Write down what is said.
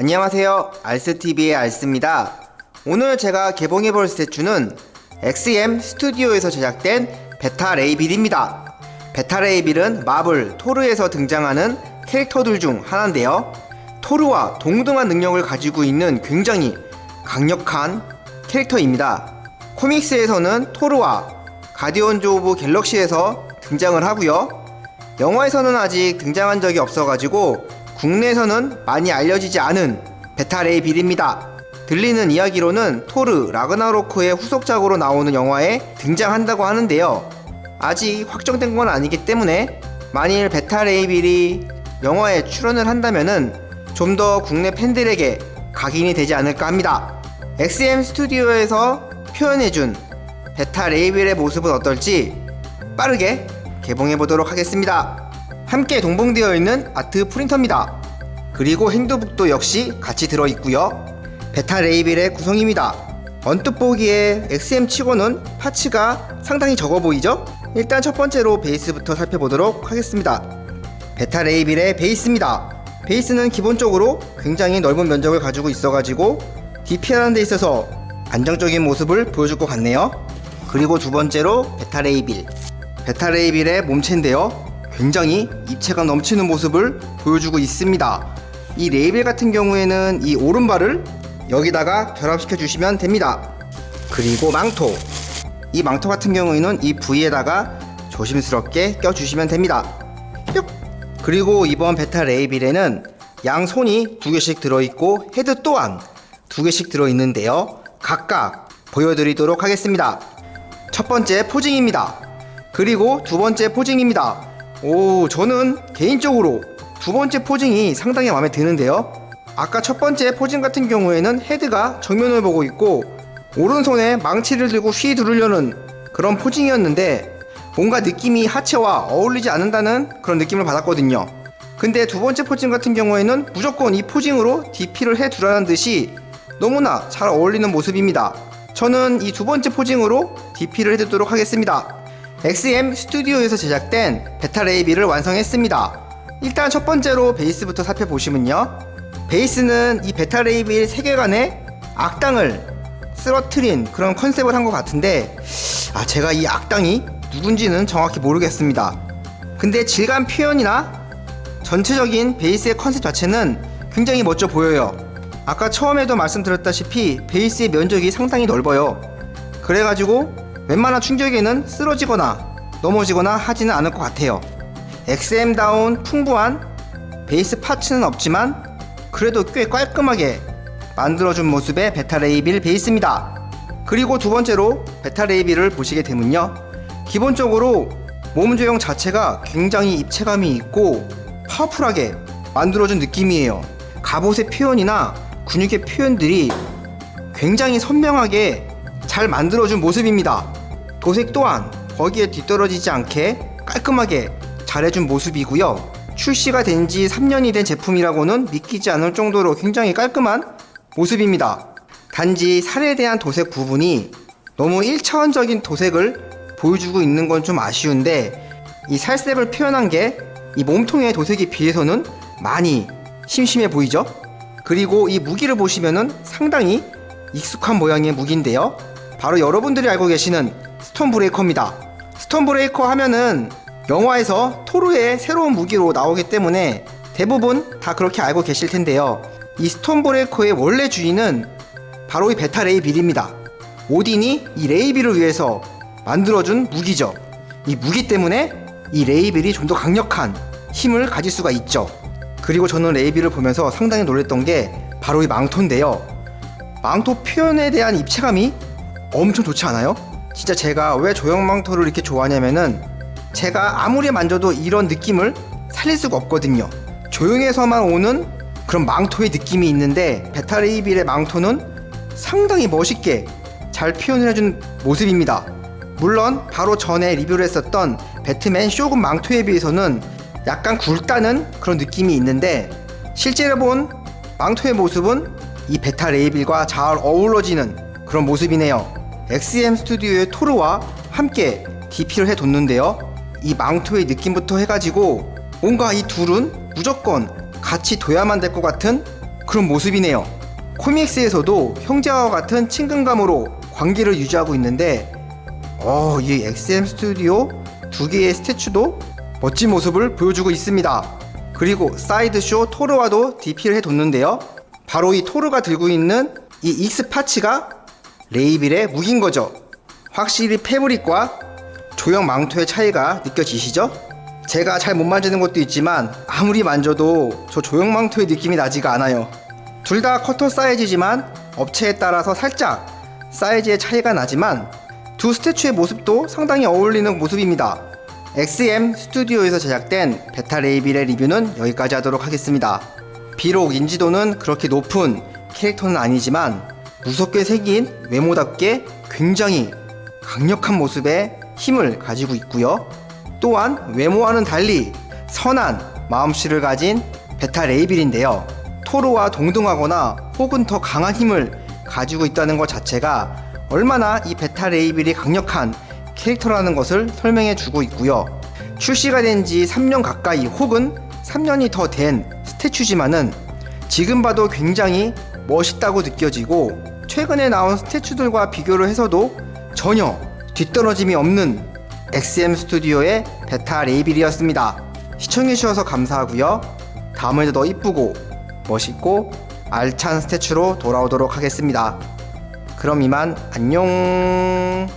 안녕하세요. 알스TV의 알스입니다. 오늘 제가 개봉해볼 스태츄는 XM 스튜디오에서 제작된 베타 레이빌입니다. 베타 레이빌은 마블 토르에서 등장하는 캐릭터들 중 하나인데요. 토르와 동등한 능력을 가지고 있는 굉장히 강력한 캐릭터입니다. 코믹스에서는 토르와 가디언즈 오브 갤럭시에서 등장을 하고요. 영화에서는 아직 등장한 적이 없어가지고 국내에서는 많이 알려지지 않은 베타 레이 빌입니다. 들리는 이야기로는 토르 라그나로크의 후속작으로 나오는 영화에 등장한다고 하는데요. 아직 확정된 건 아니기 때문에 만일 베타 레이빌이 영화에 출연을 한다면은 좀 더 국내 팬들에게 각인이 되지 않을까 합니다. XM 스튜디오에서 표현해준 베타 레이빌의 모습은 어떨지 빠르게 개봉해 보도록 하겠습니다. 함께 동봉되어 있는 아트 프린터입니다. 그리고 핸드북도 역시 같이 들어 있고요. 베타 레이빌의 구성입니다. 언뜻 보기에 XM 치고는 파츠가 상당히 적어 보이죠? 일단 첫 번째로 베이스부터 살펴보도록 하겠습니다. 베타 레이빌의 베이스입니다. 베이스는 기본적으로 굉장히 넓은 면적을 가지고 있어가지고 DP하는 데 있어서 안정적인 모습을 보여줄 것 같네요. 그리고 두 번째로 베타 레이빌. 베타 레이빌의 몸체인데요. 굉장히 입체감 넘치는 모습을 보여주고 있습니다. 이 레이빌 같은 경우에는 이 오른발을 여기다가 결합시켜 주시면 됩니다. 그리고 망토. 이 망토 같은 경우에는 이 부위에다가 조심스럽게 껴주시면 됩니다. 뿅! 그리고 이번 베타 레이빌에는 양 손이 두 개씩 들어있고 헤드 또한 두 개씩 들어있는데요. 각각 보여드리도록 하겠습니다. 첫 번째 포징입니다. 그리고 두 번째 포징입니다. 오, 저는 개인적으로 두 번째 포징이 상당히 마음에 드는데요. 아까 첫 번째 포징 같은 경우에는 헤드가 정면을 보고 있고 오른손에 망치를 들고 휘 두르려는 그런 포징이었는데 뭔가 느낌이 하체와 어울리지 않는다는 그런 느낌을 받았거든요. 근데 두 번째 포징 같은 경우에는 무조건 이 포징으로 DP를 해 두라는 듯이 너무나 잘 어울리는 모습입니다. 저는 이 두 번째 포징으로 DP를 해두도록 하겠습니다. XM 스튜디오에서 제작된 베타 레이비를 완성했습니다. 일단 첫 번째로 베이스부터 살펴보시면요. 베이스는 이 베타 레이빌 세계관의 악당을 쓰러트린 그런 컨셉을 한 것 같은데 아 제가 이 악당이 누군지는 정확히 모르겠습니다. 근데 질감 표현이나 전체적인 베이스의 컨셉 자체는 굉장히 멋져 보여요. 아까 처음에도 말씀드렸다시피 베이스의 면적이 상당히 넓어요. 그래가지고 웬만한 충격에는 쓰러지거나 넘어지거나 하지는 않을 것 같아요. XM다운 풍부한 베이스 파츠는 없지만 그래도 꽤 깔끔하게 만들어준 모습의 베타 레이빌 베이스입니다. 그리고 두 번째로 베타 레이빌을 보시게 되면요. 기본적으로 몸 조형 자체가 굉장히 입체감이 있고 파워풀하게 만들어준 느낌이에요. 갑옷의 표현이나 근육의 표현들이 굉장히 선명하게 잘 만들어준 모습입니다. 도색 또한 거기에 뒤떨어지지 않게 깔끔하게 잘해준 모습이고요. 출시가 된 지 3년이 된 제품이라고는 믿기지 않을 정도로 굉장히 깔끔한 모습입니다. 단지 살에 대한 도색 부분이 너무 1차원적인 도색을 보여주고 있는 건 좀 아쉬운데 이 살색을 표현한 게 이 몸통의 도색에 비해서는 많이 심심해 보이죠? 그리고 이 무기를 보시면은 상당히 익숙한 모양의 무기인데요. 바로 여러분들이 알고 계시는 스톤 브레이커입니다. 스톤 브레이커 하면은 영화에서 토르의 새로운 무기로 나오기 때문에 대부분 다 그렇게 알고 계실 텐데요. 이 스톤 브레이커의 원래 주인은 바로 이 베타 레이빌입니다. 오딘이 이 레이빌을 위해서 만들어준 무기죠. 이 무기 때문에 이 레이빌이 좀 더 강력한 힘을 가질 수가 있죠. 그리고 저는 레이빌을 보면서 상당히 놀랬던 게 바로 이 망토인데요. 망토 표현에 대한 입체감이 엄청 좋지 않아요? 진짜 제가 왜 조형 망토를 이렇게 좋아하냐면은 제가 아무리 만져도 이런 느낌을 살릴 수가 없거든요. 조용해서만 오는 그런 망토의 느낌이 있는데 베타레이빌의 망토는 상당히 멋있게 잘 표현해준 모습입니다. 물론 바로 전에 리뷰를 했었던 배트맨 쇼군 망토에 비해서는 약간 굵다는 그런 느낌이 있는데 실제로 본 망토의 모습은 이 베타 레이빌과 잘 어우러지는 그런 모습이네요. XM 스튜디오의 토르와 함께 DP를 해뒀는데요. 이 망토의 느낌부터 해가지고 뭔가 이 둘은 무조건 같이 둬야만 될 것 같은 그런 모습이네요. 코믹스에서도 형제와 같은 친근감으로 관계를 유지하고 있는데 어, 이 XM 스튜디오 두 개의 스태츄도 멋진 모습을 보여주고 있습니다. 그리고 사이드쇼 토르와도 DP를 해뒀는데요. 바로 이 토르가 들고 있는 이 익스 파츠가 레이빌의 무기인 거죠. 확실히 패브릭과 조형 망토의 차이가 느껴지시죠? 제가 잘 못 만지는 것도 있지만 아무리 만져도 저 조형 망토의 느낌이 나지가 않아요. 둘 다 커터 사이즈지만 업체에 따라서 살짝 사이즈의 차이가 나지만 두 스태츄의 모습도 상당히 어울리는 모습입니다. XM 스튜디오에서 제작된 베타 레이빌의 리뷰는 여기까지 하도록 하겠습니다. 비록 인지도는 그렇게 높은 캐릭터는 아니지만 무섭게 생긴 외모답게 굉장히 강력한 모습의 힘을 가지고 있고요. 또한 외모와는 달리 선한 마음씨를 가진 베타 레이빌인데요. 토르와 동등하거나 혹은 더 강한 힘을 가지고 있다는 것 자체가 얼마나 이 베타 레이빌이 강력한 캐릭터라는 것을 설명해 주고 있고요. 출시가 된 지 3년 가까이 혹은 3년이 더 된 스태츄지만은 지금 봐도 굉장히 멋있다고 느껴지고 최근에 나온 스태츄들과 비교를 해서도 전혀 뒤떨어짐이 없는 XM 스튜디오의 베타 레이빌이었습니다. 시청해주셔서 감사하고요. 다음에도 더 이쁘고 멋있고 알찬 스태츄로 돌아오도록 하겠습니다. 그럼 이만 안녕.